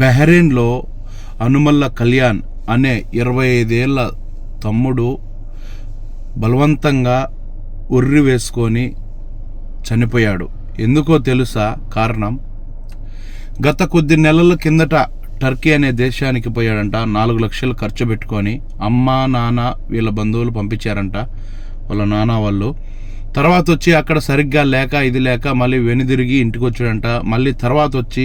బెహ్రెయిన్లో అనుమల్ల కళ్యాణ్ అనే ఇరవై ఐదేళ్ళ తమ్ముడు బలవంతంగా ఉర్రి వేసుకొని చనిపోయాడు. ఎందుకో తెలుసా కారణం? గత కొద్ది నెలల కిందట టర్కీ అనే దేశానికి పోయాడంట. నాలుగు లక్షలు ఖర్చు పెట్టుకొని అమ్మ నాన్న వీళ్ళ బంధువులు పంపించారంట. వాళ్ళ నాన్న వాళ్ళు. తర్వాత వచ్చి అక్కడ సరిగ్గా లేక ఇది లేక మళ్ళీ వెనుదిరిగి ఇంటికి వచ్చాడంట మళ్ళీ తర్వాత వచ్చి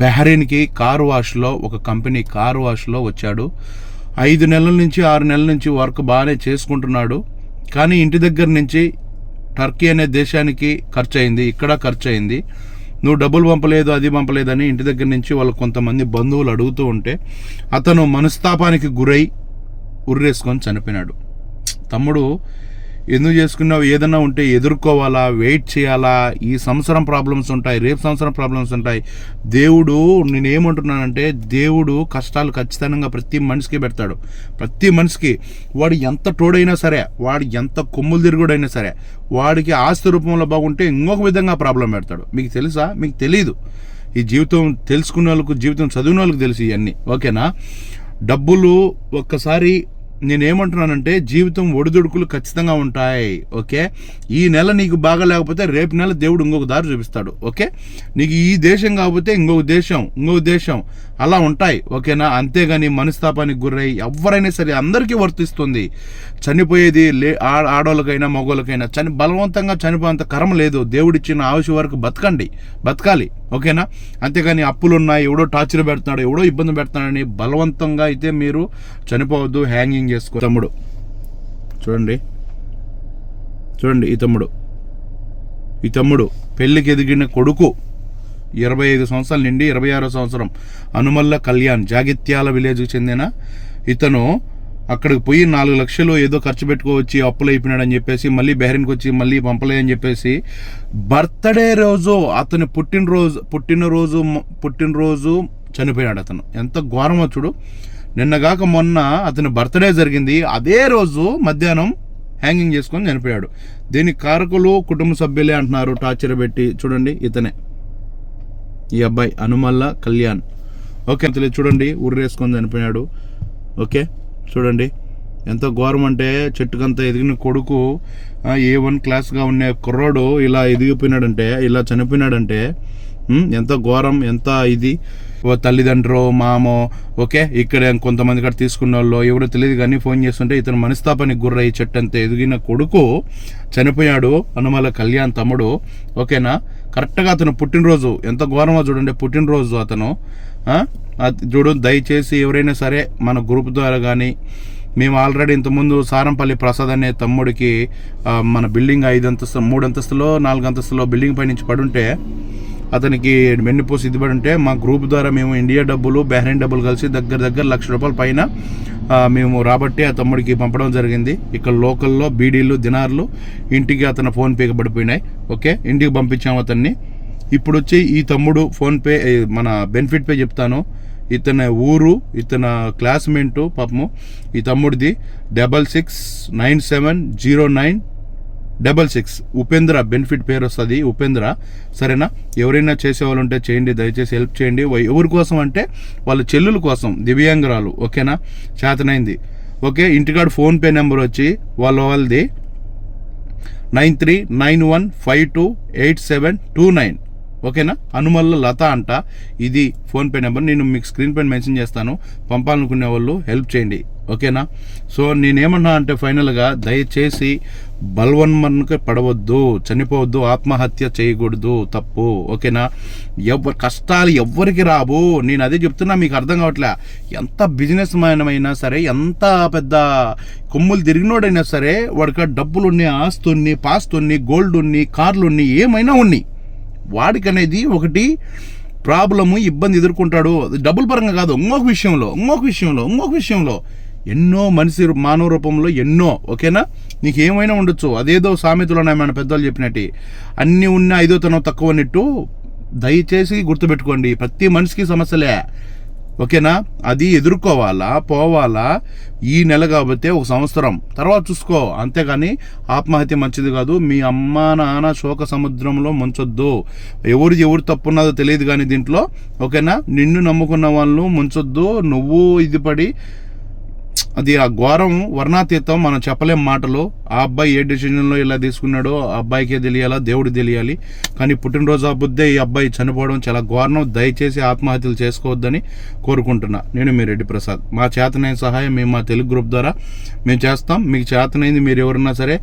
బెహరీన్కి కారు వాష్లో ఒక కంపెనీ కారు వాష్లో వచ్చాడు. ఐదు నెలల నుంచి ఆరు నెలల నుంచి వర్క్ బాగానే చేసుకుంటున్నాడు. కానీ ఇంటి దగ్గర నుంచి టర్కీ అనే దేశానికి ఖర్చు అయింది ఇక్కడ ఖర్చు అయింది నువ్వు డబ్బులు పంపలేదు అది పంపలేదని ఇంటి దగ్గర నుంచి వాళ్ళు కొంతమంది బంధువులు అడుగుతూ ఉంటే అతను మనస్తాపానికి గురై ఉర్రేసుకొని చనిపోయినాడు. తమ్ముడు ఎందుకు చేసుకున్నావు? ఏదైనా ఉంటే ఎదుర్కోవాలా? వెయిట్ చేయాలా? ఈ సంవత్సరం ప్రాబ్లమ్స్ ఉంటాయి రేపు సంవత్సరం ప్రాబ్లమ్స్ ఉంటాయి. దేవుడు నేనేమంటున్నానంటే దేవుడు కష్టాలు ఖచ్చితంగా ప్రతి మనిషికి పెడతాడు. ప్రతి మనిషికి వాడు ఎంత తోడైనా సరే వాడు ఎంత కొమ్ములు తిరుగుడైనా సరే వాడికి ఆస్తి రూపంలో బాగుంటే ఇంకొక విధంగా ప్రాబ్లం పెడతాడు. మీకు తెలుసా? మీకు తెలియదు ఈ జీవితం తెలుసుకున్న వాళ్ళకు జీవితం చదివిన వాళ్ళకి తెలుసు ఇవన్నీ. ఓకేనా? డబ్బులు ఒక్కసారి నేనేమంటున్నానంటే జీవితం ఒడిదుడుకులు ఖచ్చితంగా ఉంటాయి ఓకే? ఈ నెల నీకు బాగా లేకపోతే రేపు నెల దేవుడు ఇంకొక దారి చూపిస్తాడు ఓకే? నీకు ఈ దేశం కాకపోతే ఇంకొక దేశం ఇంకొక దేశం అలా ఉంటాయి ఓకేనా? అంతేగాని మనస్తాపానికి గురై ఎవరైనా సరే అందరికీ వర్తిస్తుంది. చనిపోయేది లే ఆ- ఆడోళ్ళకైనా మగోళ్ళకైనా చని బలవంతంగా చనిపోయేంత కర్మ లేదు. దేవుడిచ్చిన ఆవిష వరకు బతకండి బతకాలి ఓకేనా? అంతేగాని అప్పులు ఉన్నాయి ఎవడో టార్చర్ పెడుతున్నాడు ఎవడో ఇబ్బంది పెడుతున్నాడని బలవంతంగా అయితే మీరు చనిపోవద్దు హ్యాంగింగ్ చేసుకో తమ్ముడు. చూడండి. చూడండి ఈ తమ్ముడు. ఈ తమ్ముడు పెళ్ళికి ఎదిగిన కొడుకు ఇరవై ఐదు సంవత్సరాల నుండి ఇరవై ఆరో సంవత్సరం. అనుమల్ల కళ్యాణ్ జాగిత్యాల విలేజ్కి చెందిన ఇతను అక్కడికి పోయి నాలుగు లక్షలు ఏదో ఖర్చు పెట్టుకోవచ్చి అప్పులు అయిపోయినాడని చెప్పేసి మళ్ళీ బెహరీన్కి వచ్చి మళ్ళీ పంపలేదని చెప్పేసి బర్త్డే రోజు అతని పుట్టినరోజు పుట్టినరోజు పుట్టినరోజు చనిపోయాడు అతను. ఎంత ఘోరమో చూడు. నిన్నగాక మొన్న అతని బర్త్డే జరిగింది. అదే రోజు మధ్యాహ్నం హ్యాంగింగ్ చేసుకొని చనిపోయాడు. దీనికి కారకులు కుటుంబ సభ్యులే అంటున్నారు. టార్చర్ పెట్టి చూడండి ఇతనే. ఈ అబ్బాయి అనుమల్ల కళ్యాణ్. ఓకే అతను చూడండి ఉర్రేసుకొని చనిపోయాడు. ఓకే చూడండి. ఎంత ఘోరం అంటే చెట్టుకంతా ఎదిగిన కొడుకు ఏ వన్ క్లాస్గా ఉండే కుర్రోడు ఇలా ఎదిగిపోయినాడంటే ఇలా చనిపోయినాడంటే ఎంత ఘోరం ఎంత ఇది? ఓ తల్లిదండ్రు మామో ఓకే? ఇక్కడ కొంతమంది ఇక్కడ తీసుకున్న వాళ్ళు ఎవరో తెలియదు కానీ ఫోన్ చేస్తుంటే ఇతను మనస్తాపానికి గుర్రై చెట్టంత ఎదిగిన కొడుకు చనిపోయాడు అనుమల కళ్యాణ్ తమ్ముడు ఓకేనా? కరెక్ట్గా అతను పుట్టినరోజు ఎంత ఘోరమో చూడండి పుట్టినరోజు అతను. చూడు దయచేసి ఎవరైనా సరే మన గ్రూప్ ద్వారా కానీ మేము ఆల్రెడీ ఇంతకుముందు సారంపల్లి ప్రసాద్ అనే తమ్ముడికి మన బిల్డింగ్ ఐదు అంతస్తు మూడు అంతస్తులో నాలుగు అంతస్తులో బిల్డింగ్ పై నుంచి పడుంటే అతనికి వెన్నుపూసి ఇది పడి ఉంటే మా గ్రూప్ ద్వారా మేము ఇండియా డబ్బులు బహ్రెయిన్ డబ్బులు కలిసి దగ్గర దగ్గర లక్ష రూపాయల పైన మేము రాబట్టి ఆ తమ్ముడికి పంపడం జరిగింది. ఇక్కడ లోకల్లో బీడీలు దినార్లు ఇంటికి అతను ఫోన్ పేకి పడిపోయినాయి. ఓకే? ఇంటికి పంపించాము అతన్ని. ఇప్పుడు వచ్చి ఈ తమ్ముడు ఫోన్పే మన బెనిఫిట్ పే చెప్తాను. ఇతని ఊరు ఇతని క్లాస్మేట్ పాపము ఈ తమ్ముడిది double six nine seven zero nine double six. Upendra benefit పేరు వస్తుంది. ఉపేంద్ర సరేనా? ఎవరైనా చేసేవాళ్ళు ఉంటే చేయండి దయచేసి హెల్ప్ చేయండి. ఎవరి కోసం అంటే వాళ్ళ చెల్లుల కోసం దివ్యాంగురాలు ఓకేనా? చేతనైంది. ఓకే ఇంటికాడ ఫోన్పే నెంబర్ వచ్చి వాళ్ళ వాళ్ళది nine three nine one five two eight seven two nine. ఓకేనా? అనుమల్ల లత అంట. ఇది ఫోన్పే నెంబర్. నేను మీకు స్క్రీన్ పైన మెన్షన్ చేస్తాను. పంపాలనుకునే వాళ్ళు హెల్ప్ చేయండి. ఓకేనా? సో నేనేమన్నా అంటే ఫైనల్గా దయచేసి బల్వన్మన్కి పడవద్దు చనిపోవద్దు ఆత్మహత్య చేయకూడదు తప్పు. ఓకేనా? ఎవ కష్టాలు ఎవ్వరికి రావు. నేను అదే చెప్తున్నా మీకు అర్థం కావట్లే. ఎంత బిజినెస్ మ్యానమైనా సరే ఎంత పెద్ద కొమ్ములు తిరిగినోడైనా సరే వాడికి డబ్బులు ఉన్నాయి ఆస్తి ఉన్నాయి పాస్తు ఉన్నాయి గోల్డ్ ఉన్నాయి కార్లు ఉన్నాయి ఏమైనా ఉన్నాయి. వాడికి అనేది ఒకటి ప్రాబ్లము ఇబ్బంది ఎదుర్కొంటాడు. డబ్బుల పరంగా కాదు ఇంకొక విషయంలో ఇంకొక విషయంలో ఇంకొక విషయంలో. ఎన్నో మనిషి రూ- మానవ రూపంలో ఎన్నో ఓకేనా? నీకు ఏమైనా ఉండొచ్చు. అదేదో సామెతలు ఉన్నాయి మన పెద్దవాళ్ళు చెప్పినట్టు. అన్నీ ఉన్న ఐదో తనం తక్కువ అన్నట్టు దయచేసి గుర్తుపెట్టుకోండి. ప్రతి మనిషికి సమస్యలే. ఓకేనా? అది ఎదుర్కోవాలా? పోవాలా? ఈ నెల కాబట్టి ఒక సంవత్సరం. తర్వాత చూసుకో. అంతేగాని ఆత్మహత్య మంచిది కాదు. మీ అమ్మ నాన్న శోక సముద్రంలో ముంచొద్దు. ఎవరు ఎవరు తప్పున్నదో తెలియదు కానీ దీంట్లో. ఓకేనా? నిన్ను నమ్ముకున్న వాళ్ళు ముంచొద్దు. నువ్వు ఇది పడి అది ఆ ఘోరం వర్ణాతీతం మనం చెప్పలేం మాటలు. ఆ అబ్బాయి ఏ డెసిషన్లో ఇలా తీసుకున్నాడో ఆ అబ్బాయికే తెలియాలా దేవుడు తెలియాలి. కానీ పుట్టినరోజు ఆ బుద్ధే ఈ అబ్బాయి చనిపోవడం చాలా ఘోరం. దయచేసి ఆత్మహత్యలు చేసుకోవద్దని కోరుకుంటున్నా. నేను మీ రెడ్డి ప్రసాద్. మా చేతనైన సహాయం మేము మా తెలుగు గ్రూప్ ద్వారా మేము చేస్తాం. మీకు చేతనైంది మీరు ఎవరన్నా సరే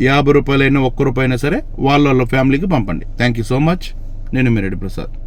యాభై రూపాయలైనా ఒక్క రూపాయైనా సరే వాళ్ళ వాళ్ళ ఫ్యామిలీకి పంపండి. థ్యాంక్ యూ సో మచ్ నేను మీ రెడ్డి ప్రసాద్.